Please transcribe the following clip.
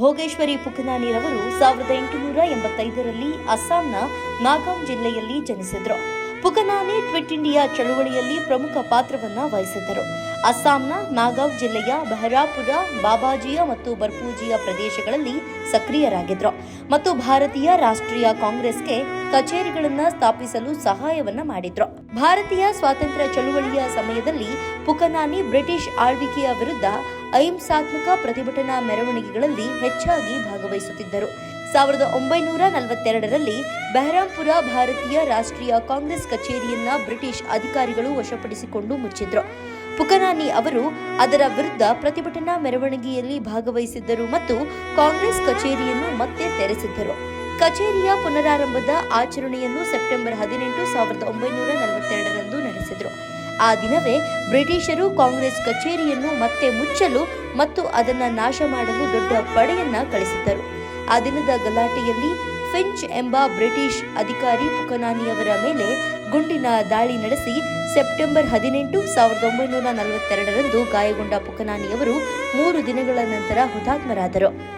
ಭೋಗೇಶ್ವರಿ ಪುಕನಾನಿರವರು ಸಾವಿರದ ಎಂಟುನೂರ ಎಂಬತ್ತೈದರಲ್ಲಿ ಅಸ್ಸಾಂನ ನಾಗಾಂ ಜಿಲ್ಲೆಯಲ್ಲಿ ಜನಿಸಿದರು. ಪುಕನಾನಿ ಟ್ವಿಟ್ ಇಂಡಿಯಾ ಚಳುವಳಿಯಲ್ಲಿ ಪ್ರಮುಖ ಪಾತ್ರವನ್ನು ವಹಿಸಿದ್ದರು. ಅಸ್ಸಾಂನ ನಾಗಾಂವ್ ಜಿಲ್ಲೆಯ ಬೆಹರಾಪುರ, ಬಾಬಾಜಿಯ ಮತ್ತು ಬರ್ಪೂಜಿಯ ಪ್ರದೇಶಗಳಲ್ಲಿ ಸಕ್ರಿಯರಾಗಿದ್ದರು ಮತ್ತು ಭಾರತೀಯ ರಾಷ್ಟ್ರೀಯ ಕಾಂಗ್ರೆಸ್ಗೆ ಕಚೇರಿಗಳನ್ನು ಸ್ಥಾಪಿಸಲು ಸಹಾಯವನ್ನು ಮಾಡಿದ್ರು. ಭಾರತೀಯ ಸ್ವಾತಂತ್ರ್ಯ ಚಳುವಳಿಯ ಸಮಯದಲ್ಲಿ ಪುಕನಾನಿ ಬ್ರಿಟಿಷ್ ಆಳ್ವಿಕೆಯ ವಿರುದ್ಧ ಅಹಿಂಸಾತ್ಮಕ ಪ್ರತಿಭಟನಾ ಮೆರವಣಿಗೆಗಳಲ್ಲಿ ಹೆಚ್ಚಾಗಿ ಭಾಗವಹಿಸುತ್ತಿದ್ದರು. ಸಾವಿರದ ಒಂಬೈನೂರ ನಲವತ್ತೆರಡರಲ್ಲಿ ಬೆಹರಾಂಪುರ ಭಾರತೀಯ ರಾಷ್ಟ್ರೀಯ ಕಾಂಗ್ರೆಸ್ ಕಚೇರಿಯನ್ನ ಬ್ರಿಟಿಷ್ ಅಧಿಕಾರಿಗಳು ವಶಪಡಿಸಿಕೊಂಡು ಮುಚ್ಚಿದ್ರು. ಪುಕನಾನಿ ಅವರು ಅದರ ವಿರುದ್ಧ ಪ್ರತಿಭಟನಾ ಮೆರವಣಿಗೆಯಲ್ಲಿ ಭಾಗವಹಿಸಿದ್ದರು ಮತ್ತು ಕಾಂಗ್ರೆಸ್ ಕಚೇರಿಯನ್ನು ಮತ್ತೆ ತೆರೆಸಿದ್ದರು. ಕಚೇರಿಯ ಪುನರಾರಂಭದ ಆಚರಣೆಯನ್ನು ಸೆಪ್ಟೆಂಬರ್ ಹದಿನೆಂಟು ಸಾವಿರದ ಒಂಬೈನೂರ ನಲವತ್ತೆರಡರಂದು ನಡೆಸಿದರು. ಆ ದಿನವೇ ಬ್ರಿಟಿಷರು ಕಾಂಗ್ರೆಸ್ ಕಚೇರಿಯನ್ನು ಮತ್ತೆ ಮುಚ್ಚಲು ಮತ್ತು ಅದನ್ನು ನಾಶ ಮಾಡಲು ದೊಡ್ಡ ಪಡೆಯನ್ನ ಕಳಿಸಿದ್ದರು. ಆ ದಿನದ ಗಲಾಟೆಯಲ್ಲಿ ಫಿಂಚ್ ಎಂಬ ಬ್ರಿಟಿಷ್ ಅಧಿಕಾರಿ ಪುಕನಾನಿಯವರ ಮೇಲೆ ಗುಂಡಿನ ದಾಳಿ ನಡೆಸಿ ಸೆಪ್ಟೆಂಬರ್ ಹದಿನೆಂಟು ಸಾವಿರದ ಒಂಬೈನೂರ ನಲವತ್ತೆರಡರಂದು ಗಾಯಗೊಂಡ ಪುಕನಾನಿಯವರು ಮೂರು ದಿನಗಳ ನಂತರ ಹುತಾತ್ಮರಾದರು.